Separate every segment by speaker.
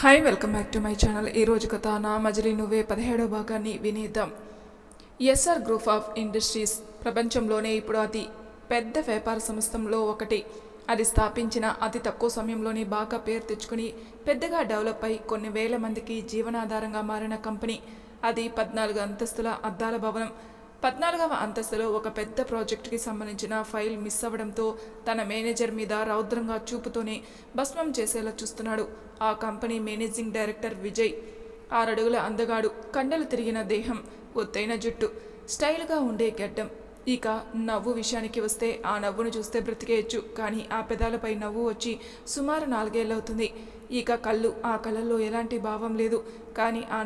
Speaker 1: Hi welcome back to my channel ఈ రోజు కథ నా మజిలీ నువ్వే పదిహేడో భాగాన్ని వినేద్దాం. ఎస్ఆర్ గ్రూప్ ఆఫ్ ఇండస్ట్రీస్ ప్రపంచంలోనే ఇప్పుడు అతి పెద్ద వ్యాపార సంస్థలో ఒకటి. అది స్థాపించిన అతి తక్కువ సమయంలోనే బాగా పేరు తెచ్చుకుని పెద్దగా డెవలప్ అయి కొన్ని వేల మందికి జీవనాధారంగా మారిన కంపెనీ. అది పద్నాలుగు అంతస్తుల అద్దాల భవనం. పద్నాలుగవ అంతస్తులో ఒక పెద్ద ప్రాజెక్టుకి సంబంధించిన ఫైల్ మిస్ అవ్వడంతో తన మేనేజర్ మీద రౌద్రంగా చూపుతోనే భస్మం చేసేలా చూస్తున్నాడు. ఆ కంపెనీ మేనేజింగ్ డైరెక్టర్ విజయ్. ఆరడుగుల అందగాడు కండలు తిరిగిన దేహం ఒత్తైన జుట్టు స్టైల్గా ఉండే గడ్డం. ఇక నవ్వు విషయానికి వస్తే ఆ నవ్వును చూస్తే బ్రతికేయచ్చు కానీ ఆ పెదాలపై నవ్వు వచ్చి సుమారు నాలుగేళ్ళవుతుంది. ఇక కళ్ళు ఆ కళ్ళల్లో ఎలాంటి భావం లేదు కానీ ఆ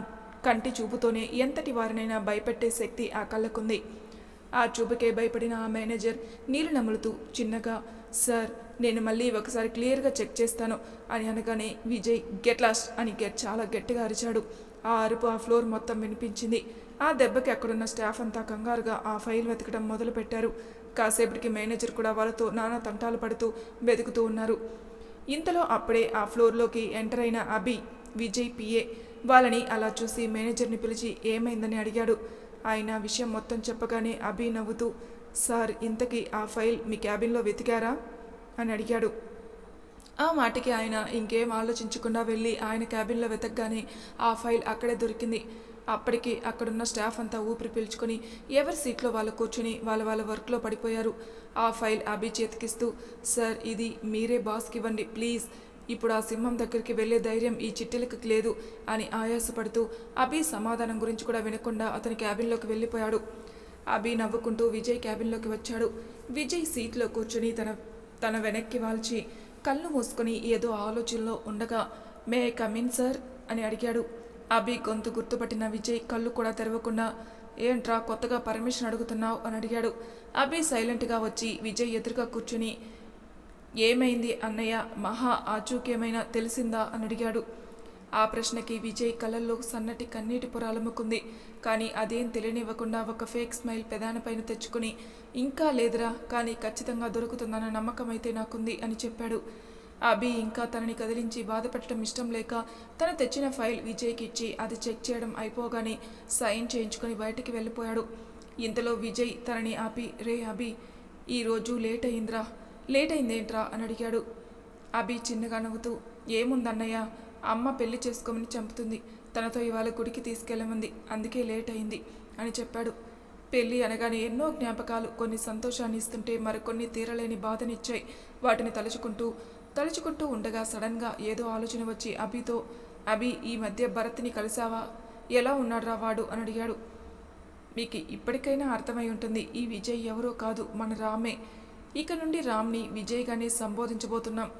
Speaker 1: కంటి చూపుతోనే ఎంతటి వారినైనా భయపెట్టే శక్తి ఆ కళ్ళకుంది. ఆ చూపుకే భయపడిన ఆ మేనేజర్ నీళ్ళు నములుతూ చిన్నగా సార్ నేను మళ్ళీ ఒకసారి క్లియర్గా చెక్ చేస్తాను అని అనగానే విజయ్ గెట్ లాస్ట్ అని గెట్ చాలా గట్టిగా అరిచాడు. ఆ అరుపు ఆ ఫ్లోర్ మొత్తం వినిపించింది. ఆ దెబ్బకి అక్కడున్న స్టాఫ్ అంతా కంగారుగా ఆ ఫైల్ వెతకడం మొదలుపెట్టారు. కాసేపటికి మేనేజర్ కూడా వాళ్ళతో నానా తంటాలు పడుతూ వెతుకుతూ ఉన్నారు. ఇంతలో అప్పుడే ఆ ఫ్లోర్లోకి ఎంటర్ అయిన అభి విజయ్ పిఏ వాళ్ళని అలా చూసి మేనేజర్ని పిలిచి ఏమైందని అడిగాడు. ఆయన విషయం మొత్తం చెప్పగానే అభి నవ్వుతూ సార్ ఇంతకీ ఆ ఫైల్ మీ క్యాబిన్లో వెతికారా? అని అడిగాడు. ఆ మాటకి ఆయన ఇంకేం ఆలోచించకుండా వెళ్ళి ఆయన క్యాబిన్లో వెతకగానే ఆ ఫైల్ అక్కడే దొరికింది. అప్పటికి అక్కడున్న స్టాఫ్ అంతా ఊపిరి పీల్చుకొని ఎవరి సీట్లో వాళ్ళు కూర్చుని వాళ్ళ వాళ్ళ వర్క్లో పడిపోయారు. ఆ ఫైల్ అభి చేతికిస్తూ సార్ ఇది మీరే బాస్కి ఇవ్వండి ప్లీజ్. ఇప్పుడు ఆ సింహం దగ్గరికి వెళ్ళే ధైర్యం ఈ చిట్టెలకు లేదు అని ఆయాసపడుతూ అభి సమాధానం గురించి కూడా వినకుండా అతని క్యాబిన్లోకి వెళ్ళిపోయాడు. అభి నవ్వుకుంటూ విజయ్ క్యాబిన్లోకి వచ్చాడు. విజయ్ సీట్లో కూర్చుని తన తన వెనక్కి వాల్చి కళ్ళు మూసుకొని ఏదో ఆలోచనలో ఉండగా మే కమిన్ సార్? అని అడిగాడు. అభి గొంతు గుర్తుపట్టిన విజయ్ కళ్ళు కూడా తెరవకుండా ఏంట్రా కొత్తగా పర్మిషన్ అడుగుతున్నావు? అని అడిగాడు. అభి సైలెంట్గా వచ్చి విజయ్ ఎదురుగా కూర్చుని ఏమైంది అన్నయ్య? మహా ఆచూకేమైనా తెలిసిందా? అని అడిగాడు. ఆ ప్రశ్నకి విజయ్ కళ్ళల్లో సన్నటి కన్నీటి పొరాలమ్ముకుంది కానీ అదేం తెలియనివ్వకుండా ఒక ఫేక్ స్మైల్ పెదానపైన తెచ్చుకుని ఇంకా లేదురా కానీ ఖచ్చితంగా దొరుకుతుందన్న నమ్మకం అయితే నాకుంది అని చెప్పాడు. అభి ఇంకా తనని కదిలించి బాధపెట్టడం ఇష్టం లేక తను తెచ్చిన ఫైల్ విజయ్కి ఇచ్చి అది చెక్ చేయడం అయిపోగానే సైన్ చేయించుకొని బయటికి వెళ్ళిపోయాడు. ఇంతలో విజయ్ తనని ఆపి రే అభి ఈరోజు లేట్ అయిందిరా లేట్ అయిందేంట్రా అని అడిగాడు. అభి చిన్నగా నవ్వుతూ ఏముందన్నయ్య అమ్మ పెళ్ళి చేసుకోమని చంపుతుంది. తనతో ఇవాళ గుడికి తీసుకెళ్ళమంది అందుకే లేట్ అయింది అని చెప్పాడు. పెళ్ళి అనగానే ఎన్నో జ్ఞాపకాలు కొన్ని సంతోషాన్ని ఇస్తుంటే మరికొన్ని తీరలేని బాధనిచ్చాయి. వాటిని తలుచుకుంటూ తలుచుకుంటూ ఉండగా సడన్గా ఏదో ఆలోచన వచ్చి అభితో అభి ఈ మధ్య భరత్ని కలిసావా? ఎలా ఉన్నాడ్రా వాడు? అని అడిగాడు. మీకు ఇప్పటికైనా అర్థమై ఉంటుంది ఈ విజయ్ ఎవరో కాదు మన రామే. ఇక నుండి రామ్ని విజయ్గానే సంబోధించబోతున్నాం.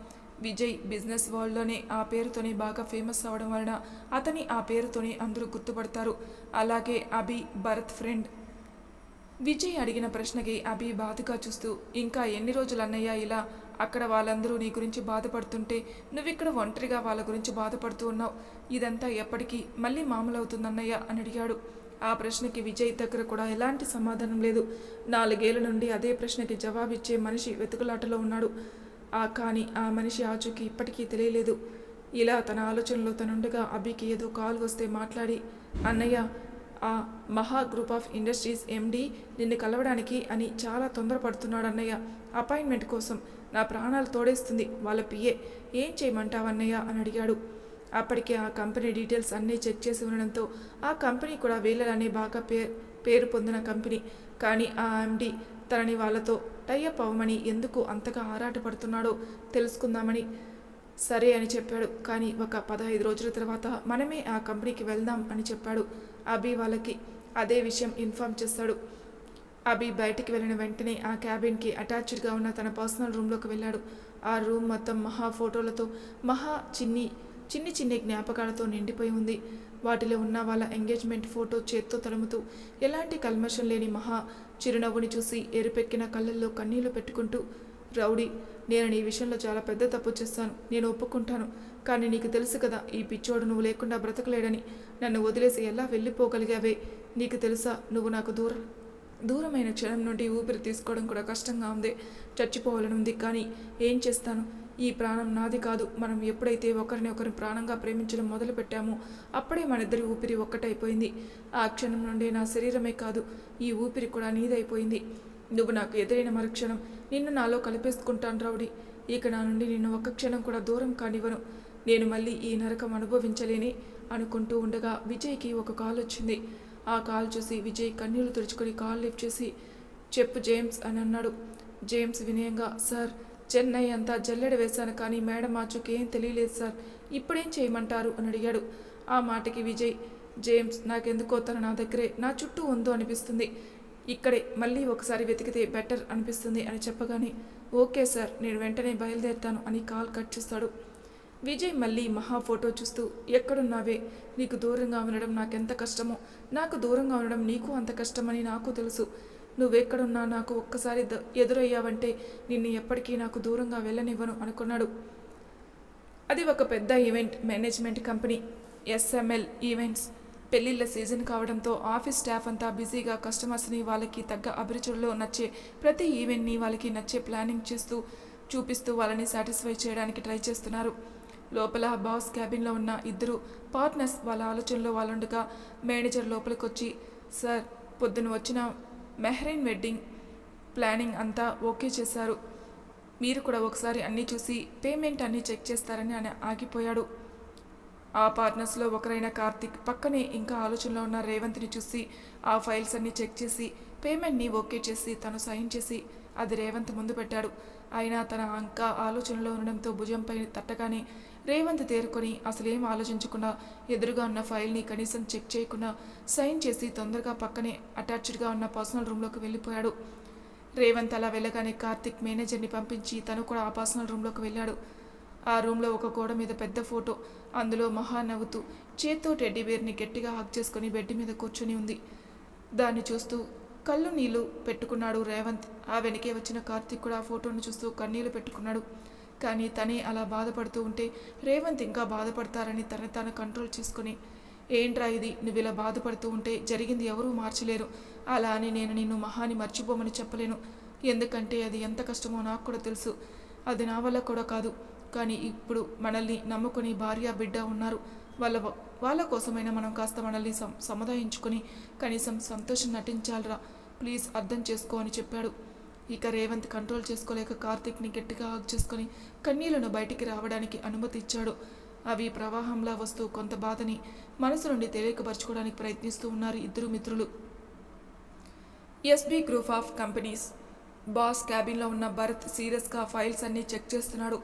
Speaker 1: విజయ్ బిజినెస్ వరల్డ్లోనే ఆ పేరుతోనే బాగా ఫేమస్ అవడం వలన అతని ఆ పేరుతోనే అందరూ గుర్తుపడతారు. అలాగే అభి భరత్ ఫ్రెండ్. విజయ్ అడిగిన ప్రశ్నకి అభి బాధగా చూస్తూ ఇంకా ఎన్ని రోజులు అన్నయ్య ఇలా? అక్కడ వాళ్ళందరూ నీ గురించి బాధపడుతుంటే నువ్విక్కడ ఒంటరిగా వాళ్ళ గురించి బాధపడుతూ ఉన్నావు. ఇదంతా ఎప్పటికీ మళ్ళీ మామూలవుతుందన్నయ్య అని అడిగాడు. ఆ ప్రశ్నకి విజయ్ దగ్గర కూడా ఎలాంటి సమాధానం లేదు. నాలుగేళ్ళ నుండి అదే ప్రశ్నకి జవాబిచ్చే మనిషి వెతుకులాటలో ఉన్నాడు. ఆ కానీ ఆ మనిషి ఆచూకీ ఇప్పటికీ తెలియలేదు. ఇలా తన ఆలోచనలో తనుండగా అభికి ఏదో కాల్ వస్తే మాట్లాడి అన్నయ్య ఆ మహా గ్రూప్ ఆఫ్ ఇండస్ట్రీస్ ఎండీ నిన్ను కలవడానికి అని చాలా తొందరపడుతున్నాడు అన్నయ్య. అపాయింట్మెంట్ కోసం నా ప్రాణాలు తోడేస్తుంది. వాళ్ళ పిఏ ఏం చేయమంటావన్నయ్య? అని అడిగాడు. అప్పటికే ఆ కంపెనీ డీటెయిల్స్ అన్నీ చెక్ చేసి ఉండడంతో ఆ కంపెనీ కూడా వీళ్ళని బాగా పేరు పేరు పొందిన కంపెనీ. కానీ ఆ ఎండి తనని వాళ్ళతో టైఅప్ అవ్వమని ఎందుకు అంతగా ఆరాటపడుతున్నాడో తెలుసుకుందామని సరే అని చెప్పాడు. కానీ ఒక పదహైదు రోజుల తర్వాత మనమే ఆ కంపెనీకి వెళ్దాం అని చెప్పాడు. అభి వాళ్ళకి అదే విషయం ఇన్ఫామ్ చేస్తాడు. అభి బయటికి వెళ్ళిన వెంటనే ఆ క్యాబిన్కి అటాచ్డ్గా ఉన్న తన పర్సనల్ రూమ్లోకి వెళ్ళాడు. ఆ రూమ్ మొత్తం మహా ఫోటోలతో మహా చిన్ని చిన్ని చిన్ని జ్ఞాపకాలతో నిండిపోయి ఉంది. వాటిలో ఉన్న వాళ్ళ ఎంగేజ్మెంట్ ఫోటో చేత్తో తడుముతూ ఎలాంటి కల్మషం లేని మహా చిరునవ్వుని చూసి ఎరుపెక్కిన కళ్ళల్లో కన్నీళ్ళు పెట్టుకుంటూ రౌడీ నేను నీ విషయంలో చాలా పెద్ద తప్పు చేస్తాను నేను ఒప్పుకుంటాను. కానీ నీకు తెలుసు కదా ఈ పిచ్చోడు నువ్వు లేకుండా బ్రతకలేడని. నన్ను వదిలేసి ఎలా వెళ్ళిపోగలిగావే? నీకు తెలుసా నువ్వు నాకు దూరం దూరమైన క్షణం నుండి ఊపిరి తీసుకోవడం కూడా కష్టంగా ఉంది. చచ్చిపోవాలని ఉంది. కానీ ఏం చేస్తాను? ఈ ప్రాణం నాది కాదు. మనం ఎప్పుడైతే ఒకరిని ఒకరిని ప్రాణంగా ప్రేమించడం మొదలు పెట్టామో అప్పుడే మన ఇద్దరి ఊపిరి ఒక్కటైపోయింది. ఆ క్షణం నుండి నా శరీరమే కాదు ఈ ఊపిరి కూడా నీదైపోయింది. నువ్వు నాకు ఎదురైన మరుక్షణం నిన్ను నాలో కలిపేసుకుంటాను రౌడీ. ఇక నా నుండి నిన్ను ఒక్క క్షణం కూడా దూరం కానివ్వను. నేను మళ్ళీ ఈ నరకం అనుభవించలేని అనుకుంటూ ఉండగా విజయ్కి ఒక కాల్ వచ్చింది. ఆ కాల్ చూసి విజయ్ కన్నీళ్ళు తుడుచుకొని కాల్ లిఫ్ట్ చేసి చెప్పు జేమ్స్ అని అన్నాడు. జేమ్స్ వినయంగా సార్ చెన్నై అంతా జల్లెడ వేశాను కానీ మేడం ఆచూకి ఏం తెలియలేదు సార్. ఇప్పుడేం చేయమంటారు? అని అడిగాడు. ఆ మాటకి విజయ్ జేమ్స్ నాకెందుకో తను నా దగ్గరే. నా చుట్టూ ఉందో అనిపిస్తుంది. ఇక్కడే మళ్ళీ ఒకసారి వెతికితే బెటర్ అనిపిస్తుంది అని చెప్పగానే ఓకే సార్ నేను వెంటనే బయలుదేరుతాను అని కాల్ కట్ చేస్తాడు. విజయ్ మళ్ళీ మహా ఫోటో చూస్తూ ఎక్కడున్నావే? నీకు దూరంగా ఉండడం నాకెంత కష్టమో. నాకు దూరంగా ఉండడం నీకు అంత కష్టమని నాకు తెలుసు. నువ్వెక్కడున్నా నాకు ఒక్కసారి ద- ఎదురయ్యావంటే నిన్ను ఎప్పటికీ నాకు దూరంగా వెళ్ళనివ్వను అనుకున్నాడు. అది ఒక పెద్ద event management company SML events. పెళ్ళిళ్ళ సీజన్ కావడంతో ఆఫీస్ స్టాఫ్ అంతా బిజీగా కస్టమర్స్ని వాళ్ళకి తగ్గ అభిరుచుల్లో నచ్చే ప్రతి ఈవెంట్ని వాళ్ళకి నచ్చే ప్లానింగ్ చేస్తూ చూపిస్తూ వాళ్ళని సాటిస్ఫై చేయడానికి ట్రై చేస్తున్నారు. లోపల బాస్ క్యాబిన్లో ఉన్న ఇద్దరు పార్ట్నర్స్ వాళ్ళ ఆలోచనలో వాళ్ళుండగా మేనేజర్ లోపలికొచ్చి సార్ పొద్దున వచ్చిన మెహ్రీన్ వెడ్డింగ్ ప్లానింగ్ అంతా ఓకే చేశారు. మీరు కూడా ఒకసారి అన్నీ చూసి పేమెంట్ అన్నీ చెక్ చేస్తారని ఆయన ఆగిపోయాడు. ఆ పార్ట్నర్స్లో ఒకరైన కార్తిక్ పక్కనే ఇంకా ఆలోచనలో ఉన్న రేవంత్ని చూసి ఆ ఫైల్స్ అన్నీ చెక్ చేసి పేమెంట్ని ఓకే చేసి తను సైన్ చేసి అది రేవంత్ ముందు పెట్టాడు. అయినా తన అంక ఆలోచనలో ఉండడంతో భుజంపై తట్టగానే రేవంత్ తేరుకొని అసలేం ఆలోచించకుండా ఎదురుగా ఉన్న ఫైల్ని కనీసం చెక్ చేయకుండా సైన్ చేసి తొందరగా పక్కనే అటాచ్డ్గా ఉన్న పర్సనల్ రూమ్లోకి వెళ్ళిపోయాడు. రేవంత్ అలా వెళ్ళగానే కార్తిక్ మేనేజర్ని పంపించి తను కూడా ఆ పర్సనల్ రూమ్లోకి వెళ్ళాడు. ఆ రూమ్లో ఒక గోడ మీద పెద్ద ఫోటో అందులో మహా నవ్వుతూ చేత్తో టెడ్డీ బేర్ని గట్టిగా హక్ చేసుకుని బెడ్ మీద కూర్చొని ఉంది. దాన్ని చూస్తూ కళ్ళు నీళ్ళు పెట్టుకున్నాడు రేవంత్. ఆ వెనకే వచ్చిన కార్తిక్ కూడా ఆ ఫోటోను చూస్తూ కన్నీళ్ళు పెట్టుకున్నాడు. కానీ తనే అలా బాధపడుతూ ఉంటే రేవంత్ ఇంకా బాధపడతారని తన తాను కంట్రోల్ చేసుకుని ఏంట్రా ఇది? నువ్వు ఇలా బాధపడుతూ ఉంటే జరిగింది ఎవరూ మార్చలేరు. అలా అని నేను నిన్ను మహాని మర్చిపోమని చెప్పలేను. ఎందుకంటే అది ఎంత కష్టమో నాకు కూడా తెలుసు. అది నా వల్ల కూడా కాదు. కానీ ఇప్పుడు మనల్ని నమ్ముకుని భార్య బిడ్డ ఉన్నారు. వాళ్ళ వాళ్ళ కోసమైనా మనం కాస్త మనల్ని సం సముదాయించుకొని కనీసం సంతోషం నటించాలరా? ప్లీజ్ అర్థం చేసుకో అని చెప్పాడు. ఇక రేవంత్ కంట్రోల్ చేసుకోలేక కార్తీక్ని గట్టిగా హగ్ చేసుకొని కన్నీళ్ళను బయటికి రావడానికి అనుమతి ఇచ్చాడు. అవి ప్రవాహంలా వస్తూ కొంత బాధని మనసు నుండి తెలియకపరచుకోవడానికి ప్రయత్నిస్తూ ఉన్నారు ఇద్దరు మిత్రులు. SB group of companies boss క్యాబిన్లో ఉన్న భరత్ సీరియస్గా ఫైల్స్ అన్ని చెక్ చేస్తున్నాడు.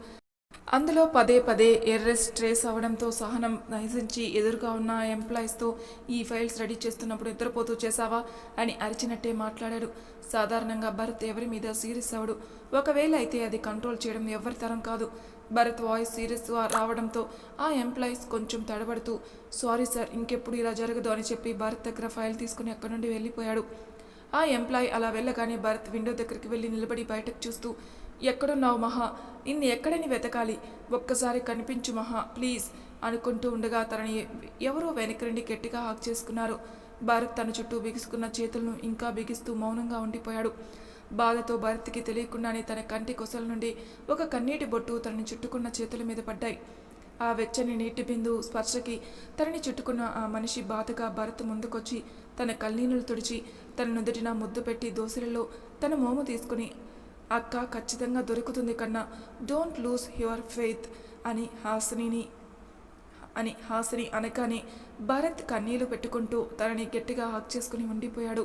Speaker 1: అందులో పదే పదే ఎర్రెస్ ట్రేస్ అవ్వడంతో సహనం నహసించి ఎదురుగా ఉన్న ఎంప్లాయీస్తో ఈ ఫైల్స్ రెడీ చేస్తున్నప్పుడు నిద్రపోతూ చేశావా అని అరిచినట్టే మాట్లాడాడు. సాధారణంగా భరత్ ఎవరి మీద సీరియస్ అవడు. ఒకవేళ అయితే అది కంట్రోల్ చేయడం ఎవరి తరం కాదు. భరత్ వాయిస్ సీరియస్ రావడంతో ఆ ఎంప్లాయీస్ కొంచెం తడబడుతూ సారీ సార్ ఇంకెప్పుడు ఇలా జరగదు అని చెప్పి భరత్ దగ్గర ఫైల్ తీసుకుని అక్కడి నుండి వెళ్ళిపోయాడు. ఆ ఎంప్లాయ్ అలా వెళ్ళగానే భరత్ విండో దగ్గరికి వెళ్ళి నిలబడి బయటకు చూస్తూ ఎక్కడున్నావు మహా? నిన్ను ఎక్కడని వెతకాలి. ఒక్కసారి కనిపించు మహా ప్లీజ్ అనుకుంటూ ఉండగా తనని ఎవరో వెనక గట్టిగా హాక్ చేసుకున్నారు. భరత్ తన చుట్టూ బిగుసుకున్న చేతులను ఇంకా బిగిస్తూ మౌనంగా ఉండిపోయాడు. బాధతో భరత్కి తెలియకుండానే తన కంటి కొసల నుండి ఒక కన్నీటి బొట్టు తనని చుట్టుకున్న చేతుల మీద పడ్డాయి. ఆ వెచ్చని నీటి బిందు స్పర్శకి తనని చుట్టుకున్న ఆ మనిషి బాధగా భరత్ ముందుకొచ్చి తన కన్నీళ్ళు తుడిచి తన నుదుటిన ముద్దు పెట్టి దోశలలో తన మోము తీసుకుని అక్క ఖచ్చితంగా దొరుకుతుంది కన్నా డోంట్ లూజ్ యువర్ ఫెయిత్ అని హాసినిని అని హాసిని అనగానే భరత్ కన్నీళ్ళు పెట్టుకుంటూ తనని గట్టిగా హక్ చేసుకుని ఉండిపోయాడు.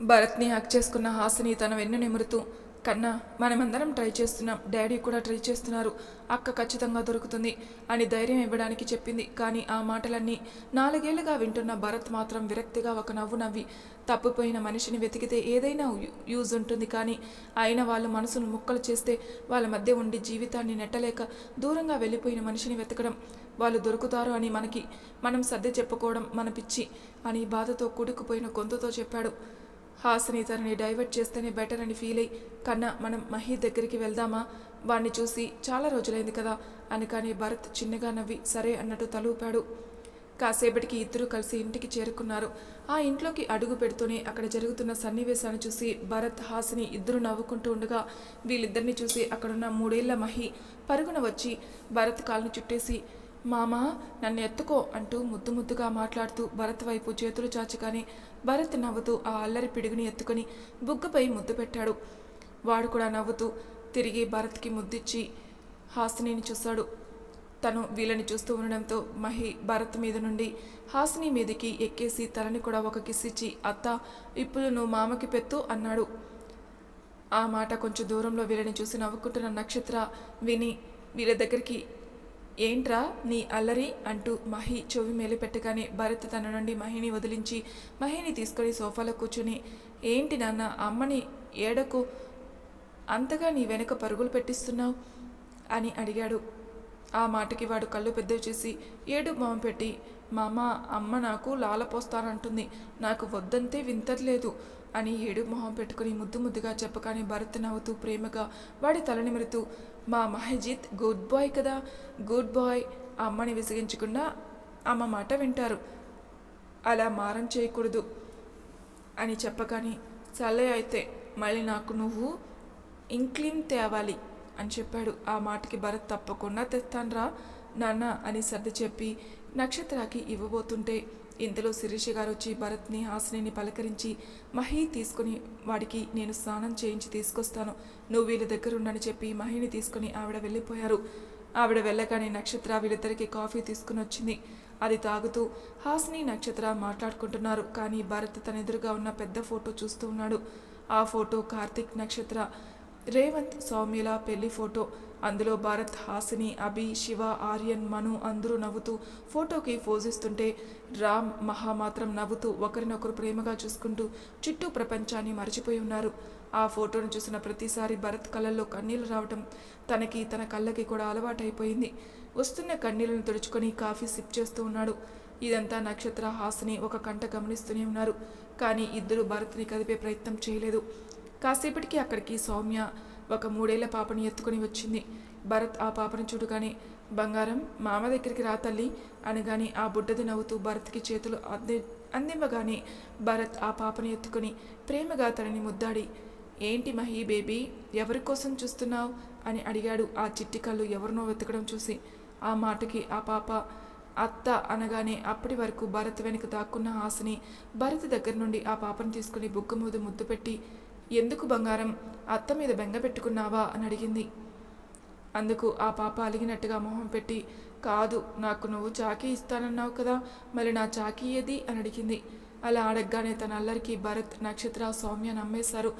Speaker 1: భరత్ని హక్ చేసుకున్న హాసిని తన వెన్ను నిమురుతూ కన్నా మనమందరం ట్రై చేస్తున్నాం. డాడీ కూడా ట్రై చేస్తున్నారు. అక్క ఖచ్చితంగా దొరుకుతుంది అని ధైర్యం ఇవ్వడానికి చెప్పింది. కానీ ఆ మాటలన్నీ నాలుగేళ్ళుగా వింటున్న భరత్ మాత్రం విరక్తిగా ఒక నవ్వు నవ్వి తప్పిపోయిన మనిషిని వెతికితే ఏదైనా యూ- యూజ్ ఉంటుంది. కానీ అయిన వాళ్ళు మనసును ముక్కలు చేస్తే వాళ్ళ మధ్య ఉండి జీవితాన్ని నెట్టలేక దూరంగా వెళ్ళిపోయిన మనిషిని వెతకడం వాళ్ళు దొరుకుతారు అని మనకి మనం సర్ది చెప్పుకోవడం మన పిచ్చి అని బాధతో కూడుకుపోయిన గొంతుతో చెప్పాడు. హాసిని తనని డైవర్ట్ చేస్తేనే బెటర్ అని ఫీల్ అయ్యి కన్నా మనం మహి దగ్గరికి వెళ్దామా? వాణ్ణి చూసి చాలా రోజులైంది కదా? అని కానీ భరత్ చిన్నగా నవ్వి సరే అన్నట్టు తలూపాడు కాసేపటికి ఇద్దరు కలిసి ఇంటికి చేరుకున్నారు. ఆ ఇంట్లోకి అడుగు పెడుతూనే అక్కడ జరుగుతున్న సన్నివేశాన్ని చూసి భరత్ హాసిని ఇద్దరు నవ్వుకుంటూ ఉండగా వీళ్ళిద్దరిని చూసి అక్కడున్న మూడేళ్ళ మహి పరుగున వచ్చి భరత్ కాలుని చుట్టేసి మామా నన్ను ఎత్తుకో అంటూ ముద్దు ముద్దుగా మాట్లాడుతూ భరత్ వైపు చేతులు చాచగానే భరత్ నవ్వుతూ ఆ అల్లరి పిడుగుని ఎత్తుకొని బుగ్గపై ముద్దు పెట్టాడు. వాడు కూడా నవ్వుతూ తిరిగి భరత్కి ముద్దిచ్చి హాసినిని చూశాడు. తను వీళ్ళని చూస్తూ ఉండడంతో మహి భరత్ మీద నుండి హాసిని మీదకి ఎక్కేసి తలని కూడా ఒక కిసిచ్చి అత్త ఇప్పుడు నువ్వు మామకి పెత్తు అన్నాడు. ఆ మాట కొంచెం దూరంలో వీళ్ళని చూసి నవ్వుకుంటున్న నక్షత్ర విని వీళ్ళ దగ్గరికి ఏంట్రా నీ అల్లరి అంటూ మహి చెవి మేలు పెట్టగానే భరత్ తన నుండి మహిని వదిలించి మహిని తీసుకొని సోఫాలో కూర్చుని ఏంటి నాన్న అమ్మని ఏడకు? అంతగా నీ వెనుక పరుగులు పెట్టిస్తున్నావు? అని అడిగాడు. ఆ మాటకి వాడు కళ్ళు పెద్దవి చేసి ఏడు మొహం పెట్టి మామ అమ్మ నాకు లాలపోస్తానంటుంది. నాకు వద్దంతే వింతర్లేదు అని ఏడు మొహం పెట్టుకుని ముద్దు ముద్దుగా చెప్పగానే భరత్ నవ్వుతూ ప్రేమగా వాడి తలనిమిరుతూ మా మహజిత్ గుడ్ బాయ్ కదా? గుడ్ బాయ్ అమ్మని విసిగించకుండా అమ్మ మాట వింటారు. అలా మారం చేయకూడదు అని చెప్పగానే సలే అయితే మళ్ళీ నాకు నువ్వు ఇంక్లీన్ తేవాలి అని చెప్పాడు. ఆ మాటకి భరత్ తప్పకుండా తెస్తాన్రా నాన్న అని సర్ది చెప్పి నక్షత్రాకి ఇవ్వబోతుంటే ఇంతలో శిరీష గారు వచ్చి భరత్ని హాసినిని పలకరించి మహి తీసుకుని వాడికి నేను స్నానం చేయించి తీసుకొస్తాను. నువ్వు వీళ్ళ దగ్గర ఉండని చెప్పి మహిని తీసుకుని ఆవిడ వెళ్ళిపోయారు. ఆవిడ వెళ్ళగానే నక్షత్ర వీళ్ళిద్దరికి కాఫీ తీసుకుని వచ్చింది. అది తాగుతూ హాస్ని నక్షత్ర మాట్లాడుకుంటున్నారు. కానీ భరత్ తన ఎదురుగా ఉన్న పెద్ద ఫోటో చూస్తూ ఉన్నాడు. ఆ ఫోటో కార్తిక్ నక్షత్ర రేవంత్ సౌమ్యుల పెళ్ళి ఫోటో. అందులో భారత్ హాసిని అభి శివ ఆర్యన్ మను అందరూ నవ్వుతూ ఫోటోకి పోజిస్తుంటే రామ్ మహా మాత్రం నవ్వుతూ ఒకరినొకరు ప్రేమగా చూసుకుంటూ చుట్టూ ప్రపంచాన్ని మర్చిపోయి ఉన్నారు. ఆ ఫోటోను చూసిన ప్రతిసారి భరత్ కళ్ళల్లో కన్నీళ్ళు రావటం తనకి తన కళ్ళకి కూడా అలవాటైపోయింది. వస్తున్న కన్నీళ్ళను తుడుచుకొని కాఫీ సిప్ చేస్తూ ఉన్నాడు. ఇదంతా నక్షత్ర హాసిని ఒక కంట గమనిస్తూనే ఉన్నారు. కానీ ఇద్దరు భరత్ని కదిపే ప్రయత్నం చేయలేదు. కాసేపటికి అక్కడికి సౌమ్య ఒక మూడేళ్ళ పాపని ఎత్తుకొని వచ్చింది. భరత్ ఆ పాపను చూడగానే బంగారం మామ దగ్గరికి రా తల్లి అనగానే ఆ బుడ్డది నవ్వుతూ భరత్కి చేతులు అంది అందివ్వగానే భరత్ ఆ పాపని ఎత్తుకొని ప్రేమగా తనని ముద్దాడి ఏంటి మహి బేబీ ఎవరి కోసం చూస్తున్నావు? అని అడిగాడు. ఆ చిట్టి కళ్ళు ఎవరినో వెతకడం చూసి ఆ మాటకి ఆ పాప అత్త అనగానే అప్పటి వరకు భరత్ వెనుక దాక్కున్న ఆశని భరత్ దగ్గర నుండి ఆ పాపను తీసుకుని బుగ్గ మీద ముద్దు పెట్టి ఎందుకు బంగారం? అత్త మీద బెంగ పెట్టుకున్నావా? అని అడిగింది. అందుకు ఆ పాప అలిగినట్టుగా మొహం పెట్టి కాదు నాకు నువ్వు చాకీ ఇస్తానన్నావు కదా మరి నా చాకీ ఏది? అని అడిగింది. అలా అడగగానే తన అల్లరికి భరత్ నక్షత్ర సౌమ్య నమ్మేశారు.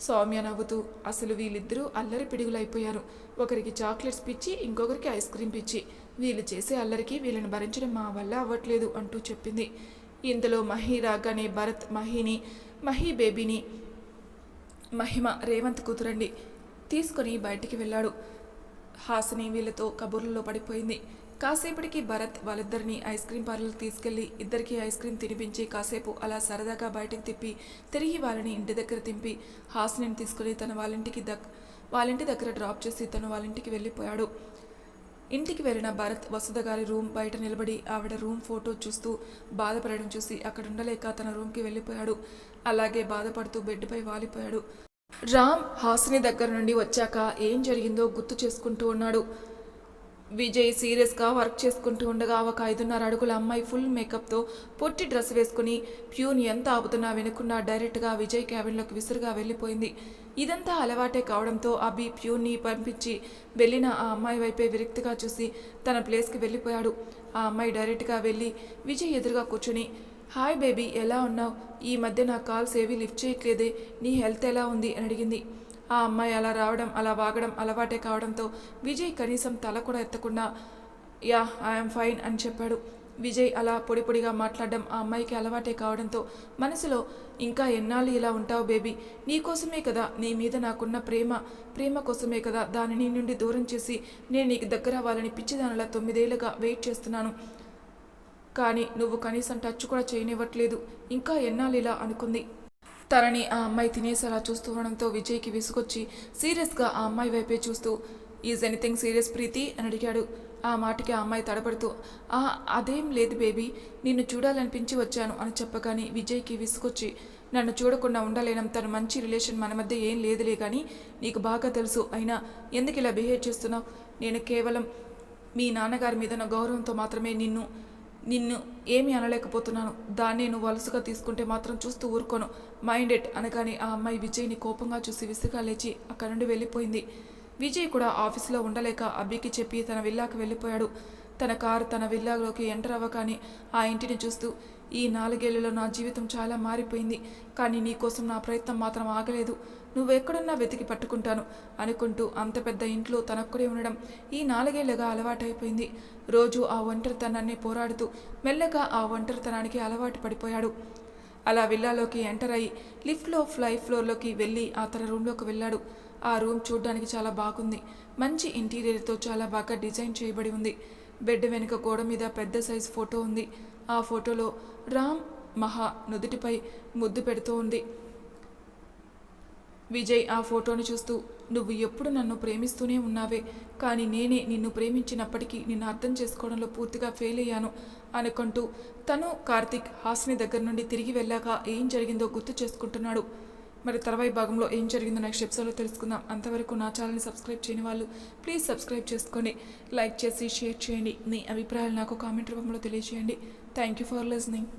Speaker 1: సౌమ్య నవ్వుతూ అసలు వీళ్ళిద్దరూ అల్లరి పిడుగులైపోయారు. ఒకరికి చాక్లెట్స్ పిచ్చి ఇంకొకరికి ఐస్ క్రీమ్ పిచ్చి. వీళ్ళు చేసే అల్లరికి వీళ్ళని భరించడం మా వల్ల అవ్వట్లేదు అంటూ చెప్పింది. ఇంతలో మహి రాగానే భరత్ మహిని మహి బేబీని మహిమ రేవంత్ కూతురండి. తీసుకొని బయటికి వెళ్ళాడు. హాసిని వీళ్ళతో కబుర్లలో పడిపోయింది. కాసేపటికి భరత్ వాళ్ళిద్దరిని ఐస్ క్రీమ్ పార్లర్ తీసుకెళ్ళి ఇద్దరికి ఐస్ క్రీమ్ తినిపించి కాసేపు అలా సరదాగా బయటకు తిప్పి తిరిగి వాళ్ళని ఇంటి దగ్గర తింపి హాసిని తీసుకుని తన వాళ్ళింటికి దక్ వాళ్ళింటి దగ్గర డ్రాప్ చేసి తను వాళ్ళింటికి వెళ్ళిపోయాడు. ఇంటికి వెళ్ళిన భరత్ వసుధ గారి రూమ్ బయట నిలబడి ఆవిడ రూమ్ ఫోటో చూస్తూ బాధపడడం చూసి అక్కడ ఉండలేక తన రూమ్కి వెళ్ళిపోయాడు. అలాగే బాధపడుతూ బెడ్పై వాలిపోయాడు. రామ్ హాసిని దగ్గర నుండి వచ్చాక ఏం జరిగిందో గుర్తు చేసుకుంటూ ఉన్నాడు. విజయ్ సీరియస్గా వర్క్ చేసుకుంటూ ఉండగా ఒక ఐదున్నర అడుగుల అమ్మాయి ఫుల్ మేకప్తో పొట్టి డ్రెస్ వేసుకుని ప్యూన్ ఎంత ఆపుతున్నా వినకుండా డైరెక్ట్గా విజయ్ క్యాబిన్లోకి విసురుగా వెళ్ళిపోయింది. ఇదంతా అలవాటే కావడంతో అభి ప్యూన్ని పంపించి వెళ్ళిన ఆ అమ్మాయి వైపే విరక్తిగా చూసి తన ప్లేస్కి వెళ్ళిపోయాడు. ఆ అమ్మాయి డైరెక్ట్గా వెళ్ళి విజయ్ ఎదురుగా కూర్చుని హాయ్ బేబీ ఎలా ఉన్నావు? ఈ మధ్య నా కాల్స్ ఏవి లిఫ్ట్ చేయట్లేదే నీ హెల్త్ ఎలా ఉంది? అని అడిగింది. ఆ అమ్మాయి అలా రావడం అలా వాగడం అలవాటే కావడంతో విజయ్ కనీసం తల కూడా ఎత్తకుండా యా ఐఎమ్ ఫైన్ అని చెప్పాడు. విజయ్ అలా పొడి పొడిగా మాట్లాడడం ఆ అమ్మాయికి అలవాటే కావడంతో మనసులో ఇంకా ఎన్నాళ్ళు ఇలా ఉంటావు బేబీ? నీకోసమే కదా నీ మీద నాకున్న ప్రేమ ప్రేమ కోసమే కదా దానిని నీ నుండి దూరం చేసి నేను నీకు దగ్గర అవ్వాలని పిచ్చిదానిలా తొమ్మిదేళ్ళుగా వెయిట్ చేస్తున్నాను. కానీ నువ్వు కనీసం టచ్ కూడా చేయనివ్వట్లేదు. ఇంకా ఎన్నాళ్ళు ఇలా అనుకుంది. తనని ఆ అమ్మాయి తినేసేలా చూస్తూ ఉండడంతో విజయ్కి విసుగొచ్చి సీరియస్గా ఆ అమ్మాయి వైపే చూస్తూ ఈజ్ ఎనీథింగ్ సీరియస్ ప్రీతి? అని అడిగాడు. ఆ మాటకి ఆ అమ్మాయి తడబడుతూ "ఆ, అదేం లేదు బేబీ. నిన్ను చూడాలనిపించి వచ్చాను అని చెప్పగానే విజయ్కి విసుకొచ్చి నన్ను చూడకుండా ఉండలేనం తన మంచి రిలేషన్ మన మధ్య ఏం లేదులే కానీ నీకు బాగా తెలుసు. అయినా ఎందుకు ఇలా బిహేవ్ చేస్తున్నావు? నేను కేవలం మీ నాన్నగారి మీద నా గౌరవంతో మాత్రమే నిన్ను నిన్ను ఏమీ అనలేకపోతున్నాను. దాన్ని నువ్వు వలసగా తీసుకుంటే మాత్రం చూస్తూ ఊరుకోను. మైండ్ ఎట్ అనగానే ఆ అమ్మాయి విజయ్ని కోపంగా చూసి విసుగా లేచి అక్కడి నుండి వెళ్ళిపోయింది. విజయ్ కూడా ఆఫీసులో ఉండలేక అబ్బికి చెప్పి తన విల్లాకి వెళ్ళిపోయాడు. తన కారు తన విల్లాలోకి ఎంటర్ అవ్వగానే ఆ ఇంటిని చూస్తూ ఈ నాలుగేళ్ళలో నా జీవితం చాలా మారిపోయింది. కానీ నీకోసం నా ప్రయత్నం మాత్రం ఆగలేదు. నువ్వెక్కడున్నా వెతికి పట్టుకుంటాను అనుకుంటూ అంత పెద్ద ఇంట్లో తనొక్కడే ఉండడం ఈ నాలుగేళ్ళుగా అలవాటైపోయింది. రోజు ఆ ఒంటరితనాన్ని పోరాడుతూ మెల్లగా ఆ ఒంటరితనానికి అలవాటు పడిపోయాడు. అలా విల్లాలోకి ఎంటర్ అయ్యి లిఫ్ట్లో ఫ్లై ఫ్లోర్లోకి వెళ్ళి ఆ తన రూమ్లోకి వెళ్ళాడు. ఆ రూమ్ చూడ్డానికి చాలా బాగుంది. మంచి ఇంటీరియర్తో చాలా బాగా డిజైన్ చేయబడి ఉంది. బెడ్ వెనుక గోడ మీద పెద్ద సైజ్ ఫోటో ఉంది. ఆ ఫోటోలో రామ్ మహా నుదుటిపై ముద్దు పెడుతూ ఉంది. విజయ్ ఆ ఫోటోని చూస్తూ నువ్వు ఎప్పుడు నన్ను ప్రేమిస్తూనే ఉన్నావే కానీ నేనే నిన్ను ప్రేమించినప్పటికీ నిన్ను అర్థం చేసుకోవడంలో పూర్తిగా ఫెయిల్ అయ్యాను అనుకుంటూ తను కార్తిక్ హాస్ని దగ్గర నుండి తిరిగి వెళ్ళాక ఏం జరిగిందో గుర్తు చేసుకుంటున్నాడు. మరి తర్వాయి భాగంలో ఏం జరిగిందో నెక్స్ట్ ఎపిసోడ్లో తెలుసుకుందాం. అంతవరకు నా ఛానల్ని సబ్స్క్రైబ్ చేయని వాళ్ళు ప్లీజ్ సబ్స్క్రైబ్ చేసుకోండి. లైక్ చేసి షేర్ చేయండి. మీ అభిప్రాయాలు నాకు కామెంట్ రూపంలో తెలియజేయండి. Thank you for listening